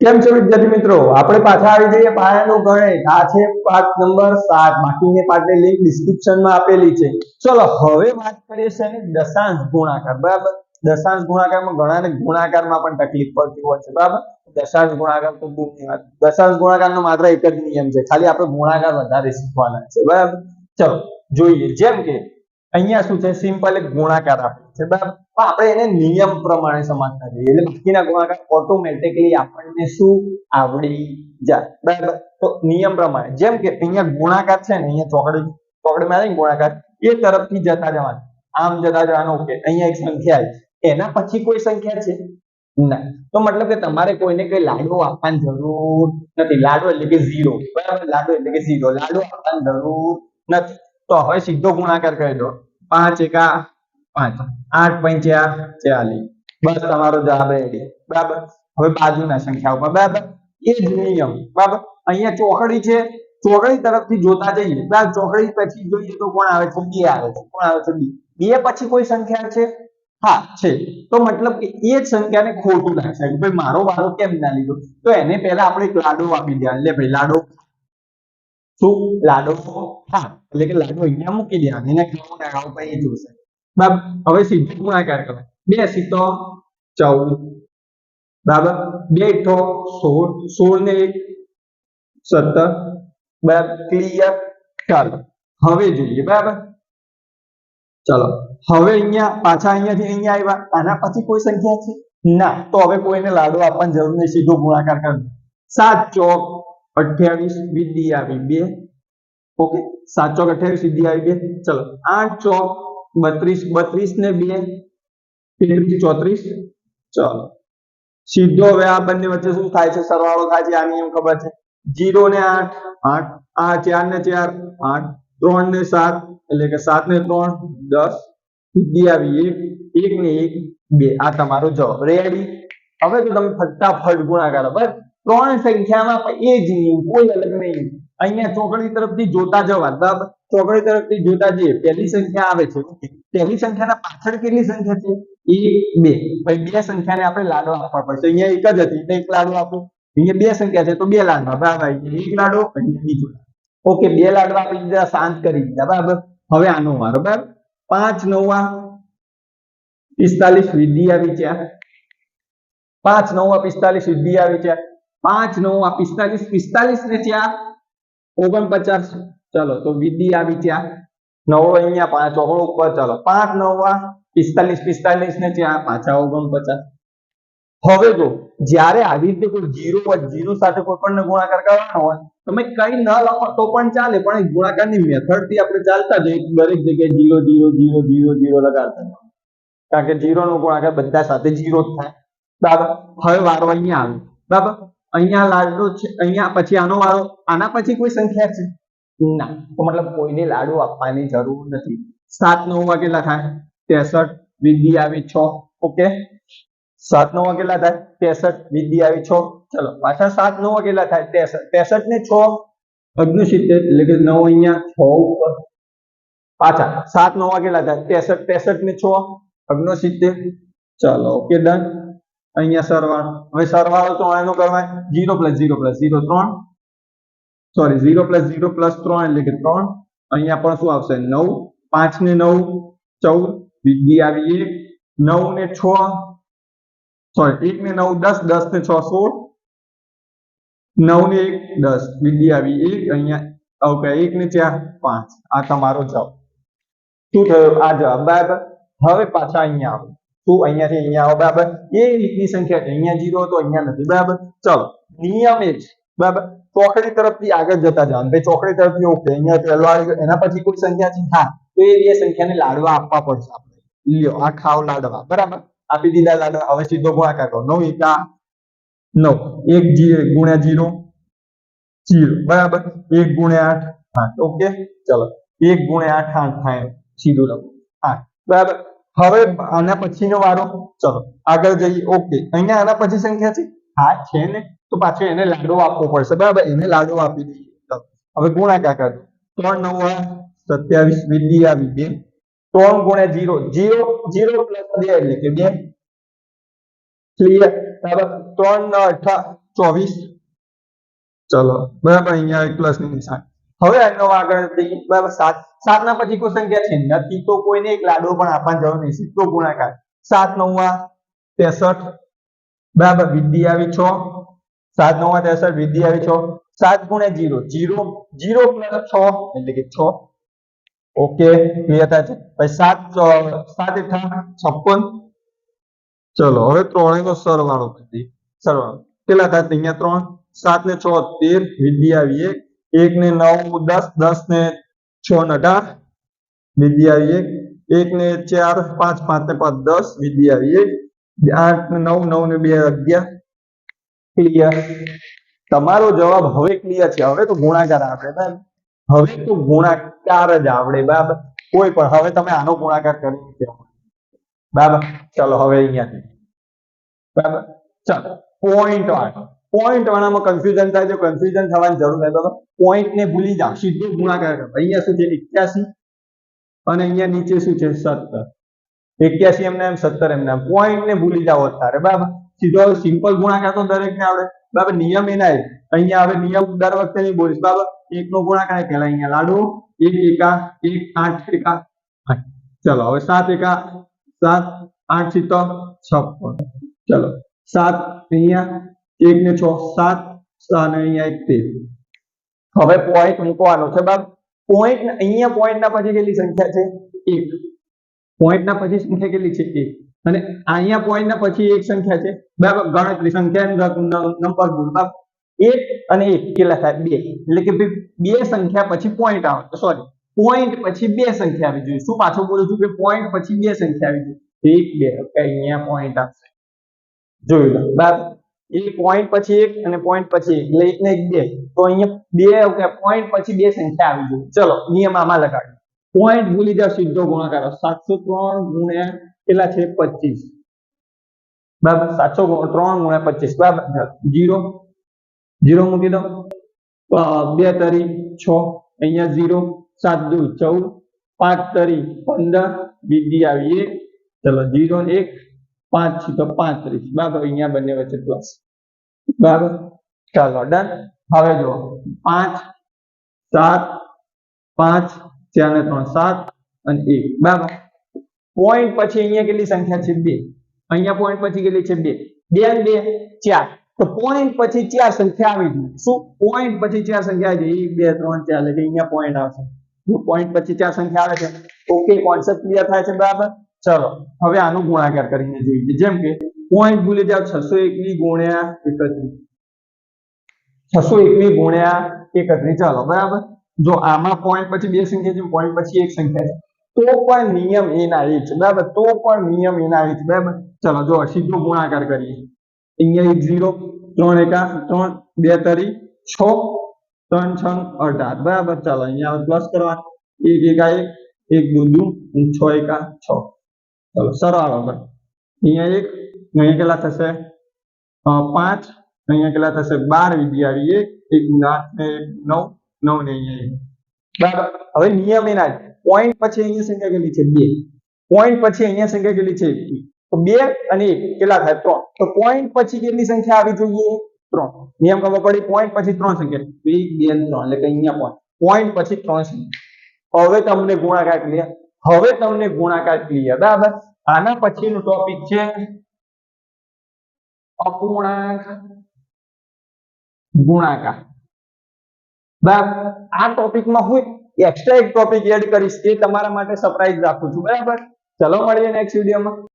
કેમ છો વિદ્યાર્થી મિત્રો? આપણે પાછા આવી જઈએ પાયાનો ગણિત આ છે પાઠ નંબર સાત. બાકીની પાઠની લિંક ડિસ્ક્રિપ્શનમાં આપેલી છે. ચલો, હવે વાત કરીએ છીએ દશાંશ ગુણાકાર. બરાબર? દશાંશ ગુણાકારમાં ઘણાને ગુણાકારમાં પણ તકલીફ પડતી હોય છે. બરાબર? દશાંશ ગુણાકાર તો દૂરની વાત દશાંશ ગુણાકારનો માત્ર એક જ નિયમ છે. ખાલી આપણે ગુણાકાર વધારે શીખવાના છે. બરાબર? ચલો, જોઈએ. જેમ કે અહીંયા શું છે? સિમ્પલ એક ગુણાકાર આપેલ છે. બરાબર? પણ આપણે એને નિયમ પ્રમાણે સમજતા જઈએ એટલે બાકીના ગુણાકાર ઓટોમેટિકલી આપણને શું? આવડી જાય. બરાબર? તો નિયમ પ્રમાણે. જેમ કે અહીંયા ગુણાકાર છે ને, અહીંયા ચોકડી, ચોકડીમાં આવે ગુણાકાર. એ તરફથી જતા જવાનું. આમ જતા જવાનું. ઓકે. અહીંયા એક સંખ્યા આવી. એના પછી કોઈ સંખ્યા છે? ના. તો મતલબ કે તમારે કોઈને કઈ લાડુ આપવાની જરૂર નથી. લાડુ એટલે કે ઝીરો બરાબર? લાડવો એટલે કે ઝીરો લાડુ આપવાની જરૂર નથી. તો હવે સીધો ગુણાકાર કરી દો. પાંચ એકા પાંચ. આઠ પંચ્યા ચાલીસ. બસ તમારો જવાબ રેડી બરાબર? હવે બાજુના સંખ્યા ઉપર. બરાબર? એ જ નિયમ. બરાબર? અહીંયા ચોકડી છે. ચોકડી તરફથી જોતા જઈએ. બરાબર? ચોકડી પછી જોઈએ તો કોણ આવે છે? બે આવે છે. કોણ આવે છે? બે. બે પછી કોઈ સંખ્યા છે? હા, છે. તો મતલબ કે એ જ સંખ્યાને ખોટું લાગશે ભાઈ મારો વારો કેમ ના લીધો? તો એને પહેલા આપણે એક લાડુ આપી દે લે ભાઈ, લાડુ શું લાડુ હા, એટલે કે લાડુ અહીંયા મૂકી દેવાનું, એને ખાવું ના ખાવું પછી એ જોશે. બરાબર હવે સીધું ગુણાકાર કરો બે સીતો ચૌદ. બરાબર બે અઠ્ઠો સોળ. સોળ ને એક, સત્તર. બરાબર ક્લિયર ચાલો, હવે જોઈએ બરાબર ચલો, હવે અહીંયા પાછા અહીંયાથી અહીંયા આવ્યા. આના પછી કોઈ સંખ્યા છે? ના, તો હવે કોઈને લાડુ આપવાની જરૂર નહીં, સીધો ગુણાકાર કરવો સાત ચોક અઠ્યાવીસ વિધિ આવી બે. ઓકે સાત ચોક અઠ્યાવીસ વિધિ આવી બે? ચલો, આઠ ચોક, બત્રીસ બત્રીસ ને બે. તેત્રીસ ચોત્રીસ. ચલો, સીધો હવે આ બંને વચ્ચે શું થાય છે? સરવાળો થાય છે આ નિયમ ખબર છે. જીરો ને આઠ આઠ, આ ચાર ને ચાર, આઠ, ત્રણ ને સાત, એટલે કે સાત ને ત્રણ, દસ સિદ્ધિ આવી એક એક ને એક, બે. આ તમારો જવાબ. રેડી હવે તો તમે ફટાફટ ગુણાકાર બસ. ત્રણ સંખ્યામાં એ જ નિયમ કોઈ અલગ નહીં. અહીંયા ચોકડી તરફથી જોતા જવા, બરાબર? ચોકડી તરફથી જોતા જઈએ. પહેલી સંખ્યા આવે છે. પહેલી સંખ્યાના પાછળ કેટલી સંખ્યા છે? એક, બે. ભાઈ, બે સંખ્યાને આપણે લાડો આપવા પડશે. અહીંયા એક જ હતી. એક લાડો આપો. અહીંયા બે સંખ્યા છે, તો બે લાડવા. બરાબર એક લાડો, અહીંયા બીજો ઓકે, બે લાડવા આપણે દીધા, શાંત કરી દીધા. બરાબર? હવે આનો વારો, બરાબર? પાંચ, નવા. પિસ્તાલીસ વિધિ આવી છે પાંચ, નવા, પિસ્તાલીસ વિધિ આવી પાંચ આ પિસ્તાલીસ પિસ્તાલીસ ને ત્યાં ઓગણપચાસ. ચલો, તો વિધિ આવી ત્યાં નવો અહીંયા, પાંચ ચોકડો ઉપર. ચલો, પાંચ, નવા પિસ્તાલીસ પિસ્તાલીસ ને ત્યાં પાછા ઓગણપચાસ. હવે જો, જ્યારે આવી રીતે કોઈ જીરો જીરો સાથે કોઈ પણ ગુણાકાર કરવાનો હોય, તમે કઈ ન લખો તો પણ ચાલે, પણ ગુણાકારની મેથડથી આપણે ચાલતા જઈએ દરેક જગ્યાએ zero zero zero zero zero લગાડતા. કારણ કે જીરો નો ગુણાકાર બધા સાથે જીરો જ થાય. બરાબર? હવે વારો અહીંયા આવે બરાબર? અહીંયા લાડુ છે, અહીંયા પછી આનો વાળો આના પછી કોઈ સંખ્યા છે? ના, તો મતલબ કોઈને લાડુ આપવાની જરૂર નથી. સાત નવ કેટલા થાય? ત્રેસઠ વિધિ આવી છ, ઓકે? સાત નવ કેટલા થાય? ત્રેસઠ વિધિ આવી છ. ચલો, પાછા સાત નવ કેટલા થાય? ત્રેસઠ. ત્રેસઠ ને છ અગ્નિસિત્તેર એટલે કે નવ અહીંયા છ ઉપર. પાછા, સાત નવ કેટલા થાય? ત્રેસઠ ત્રેસઠ ને છ અગ્નિસિત્તેર ચલો, ઓકે, ડન. અહીંયા સરવાળો. હવે સરવાળો તો એનો કરવાય zero plus zero plus zero ત્રણ. Sorry zero plus zero plus ત્રણ એટલે કે ત્રણ. અહીંયા પણ શું આવશે? નવ. પાંચ ને નવ, ચૌદ. વિધિ આવી એક. નવ ને છ. સોરી એક ને નવ દસ દસ ને છ સોળ. નવ ને એક, દસ. વિધિ આવી એક. અહીંયા, ઓકે, એક ને ચાર, પાંચ. આ તમારો જવાબ. શું થયું? આ જવાબ. બરાબર. હવે પાછા અહીંયા આવો. અહીંયાથી અહીંયા આવો, બરાબર? એ રીતની સંખ્યા અહીંયા જીરો હતો, અહીંયા નથી, બરાબર? ચલો, નિયમ એ બરાબર? ચોકડી તરફથી આગળ જતા જવાનું. ભાઈ ચોકડી તરફથી ઓકે અહીંયા પહેલો એના પછી કોઈ સંખ્યા છે હા. તો એ બે સંખ્યાને લાડવા આપવા પડશે આપણે. લ્યો, આ ખાવ લાડવા, બરાબર? આપી દીધા લાડવા. હવે સીધો ગુણાકાર કરો. નવ એકા નવ. એક ગુણ્યા જીરો જીરો બરાબર? એક ગુણ્યા આઠ આઠ. ઓકે ચલો. એક ગુણ્યા આઠ આઠ થાય. સીધું લખો. આઠ બરાબર? હવે આના પછીનો વારો ચલો, આગળ જઈએ. ઓકે અહીંયા આના પછી સંખ્યા છે? હા, છે ને? તો પાછો એને લાડો આપવો પડશે. બરાબર, એને લાડો આપી દઈએ. હવે ગુણાકાર કરો. ત્રણ, નવ સત્યાવીસ વિધિ આવી, બે. ત્રણ ગુણ્યા જીરો. જીરો જીરો પ્લસ બે એટલે કે બે. ક્લિયર બરાબર. ત્રણ, અઠા, ચોવીસ. ચલો, બરાબર, અહીંયા પ્લસની નિશાન. હવે એનો આગળ બરાબર, સાત. સાત ના પછી કોઈ સંખ્યા છે. નથી તો કોઈને એક લાડો પણ આપવાની જરૂર નહીં. સીધો ગુણાકાર. સાત, નવા ત્રેસઠ. બરાબર વિધિ આવી છ. સાત, નવા ત્રેસઠ. વિધિ આવી છ. સાત ગુણ્યા જીરો. જીરો જીરો પ્લસ છ. એટલે કે છ. ઓકે થાય છે? પછી સાત સાત એઠા છપ્પન. ચલો, હવે ત્રણે તો સરવાળો કરી સરવાળો. કેટલા થાય? અહીંયા ત્રણ. સાત ને છ, તેર. વિધિ આવી એક. એક ને નવ, દસ દસ ને છ ને અઢાર આવી એક. એક ને ચાર, પાંચ પાંચ ને પાંચ, દસ આવી એક. આઠ ને નવ નવ ને બે, અગિયાર. ક્લિયર તમારો જવાબ હવે ક્લિયર છે. હવે તો ગુણાકાર આવડે બરાબર? હવે તો ગુણાકાર જ આવડે, બરાબર? કોઈ પણ, હવે તમે આનો ગુણાકાર કરી શકો બરાબર? ચલો, હવે અહીંયાથી. બરાબર? ચાલો. પોઈન્ટ વાળા પોઈન્ટ વાળામાં કન્ફ્યુઝન થાય તો કન્ફ્યુઝન થવાની જરૂર નથી. તો પોઈન્ટ ને ભૂલી જાઓ. સીધું ગુણાકાર કરો. અહીંયા શું છે? એક્યાસી. અને અહીંયા નીચે શું છે? સત્તર. એક્યાસી એમને એમ, સત્તર એમને એમ. પોઈન્ટ ને ભૂલી જાઓ અત્યારે. બરાબર? સીધો સિમ્પલ ગુણાકાર તો દરેક ને આવડે. બરાબર? નિયમ એના અહીંયા હવે નિયમ દર વખતે નહીં બોલીશ. બરાબર? એક નો ગુણાકાર પેલા અહીંયા લાડુ. એક એકા, એક આઠ એકા. ચલો, હવે સાત એકા, સાત, આઠ સિત્તોર, છપ્પન. ચલો, સાત અહીંયા એક ને છ, સાત અને અહીંયા એક તેર. હવે પોઈન્ટ મૂકવાનો છે બાબ પોઈન્ટ અહીંયા પોઈન્ટ ના પછી કેટલી સંખ્યા છે? એક. પોઈન્ટ ના પછી સંખ્યા કેટલી છે? એક. અને અહીંયા પોઈન્ટ ના પછી એક સંખ્યા છે? બરાબર ગણતરી સંખ્યા નંબર ગુણ બાબ એક અને એક કેટલા થાય? બે. એટલે કે બે સંખ્યા પછી પોઈન્ટ આવે. સોરી પોઈન્ટ પછી બે સંખ્યા આવી જોઈએ શું પાછું બોલું છું કે પોઈન્ટ પછી બે સંખ્યા આવી જોઈએ એક, બે. અહીંયા પોઈન્ટ આવશે. જોયું. બરાબર એ પોઈન્ટ પછી એક અને પોઈન્ટ પછી એક. એટલે એક ને એક બે. તો અહીંયા બે પોઈન્ટ પછી બે સંખ્યા આવી જોઈએ ચલો, નિયમ આમાં લગાડીએ. પોઈન્ટ ભૂલી જાવ સીધો ગુણાકાર સાતસો ત્રણ ગુણ્યા કેટલા છે? પચીસ. બરાબર? સાતસો ત્રણ ગુણ્યા પચીસ. બરાબર? જીરો જીરો મૂકી દો. બે તરી છ. અહીંયા જીરો સાત દુ ચૌદ. પાંચ તરી પંદર. વિધિ આવી એક. ચલો જીરો એક. પાંચથી તો પાંત્રીસ. બરાબર અહીંયા બંને વચ્ચે પ્લસ બરાબર ચાલો ડન હવે જુઓ. પાંચ, સાત, પાંચ, ચાર ને ત્રણ, સાત અને એક. બરાબર પોઈન્ટ પછી અહીંયા કેટલી સંખ્યા છે? બે. અહીંયા પોઈન્ટ પછી કેટલી છે? બે. બે બે, ચાર. તો પોઈન્ટ પછી ચાર સંખ્યા આવી જોઈએ શું? પોઈન્ટ પછી ચાર સંખ્યા આવી જાય એક, બે, ત્રણ, ચાર. એટલે અહીંયા પોઈન્ટ આવશે. જો પોઈન્ટ પછી ચાર સંખ્યા આવે છે ઓકે કોન્સેપ્ટ ક્લિયર થાય છે, બરાબર? ચલો, હવે આનું ગુણાકાર કરીને જોઈએ જેમ કે પોઈન્ટ ભૂલી જાવ છસો એકવી ગુણ્યા એકત્રીસ. છસો એકવી ગુણ્યા એકત્રીસ, ચાલો, બરાબર? જો આમાં પોઈન્ટ પછી બે સંખ્યા છે પોઈન્ટ પછી એક સંખ્યા છે. તો પણ નિયમ એના એ બરાબર? તો પણ નિયમ એના એ બરાબર? ચલો, જો સીધો ગુણાકાર કરીએ. અહીંયા એક ઝીરો ત્રણ એકા ત્રણ, બે તરી, છ, ત્રણ છ અઢાર. બરાબર? ચાલો, અહીંયા પ્લસ કરવા. એક એકા એક એક દુ છ એકા છ. ચલો સરવાળો કરો અહીંયા એક, અહીંયા કેટલા થશે? પાંચ, અહીંયા કેટલા થશે? બાર વિદ્યાર્થી, એક એક આઠ ને નવ નવ ને અહીંયા એક. બરાબર. હવે નિયમ એના પોઈન્ટ પછી અહીંયા સંખ્યા કેટલી છે? બે. પોઈન્ટ પછી અહીંયા સંખ્યા કેટલી છે. તો બે અને એક, કેટલા થાય? ત્રણ. તો પોઈન્ટ પછી કેટલી સંખ્યા આવી જોઈએ? ત્રણ. નિયમ ખબર પડી પોઈન્ટ પછી ત્રણ સંખ્યા. બે બે, ત્રણ. એટલે કે અહીંયા પોઈન્ટ પોઈન્ટ પછી ત્રણ સંખ્યા. હવે તમને ગુણાકાર ક્લિયર. હવે તમને ગુણાકાર ક્લિયર, બરાબર? આના પછીનું ટોપિક છે અપૂર્ણાંક ગુણાકાર. બરાબર? આ ટોપિકમાં હું એક્સ્ટ્રા એક ટોપિક એડ કરીશ, એ તમારા માટે સરપ્રાઈઝ રાખું છું, બરાબર? ચલો મળીએ નેક્સ્ટ વિડીયોમાં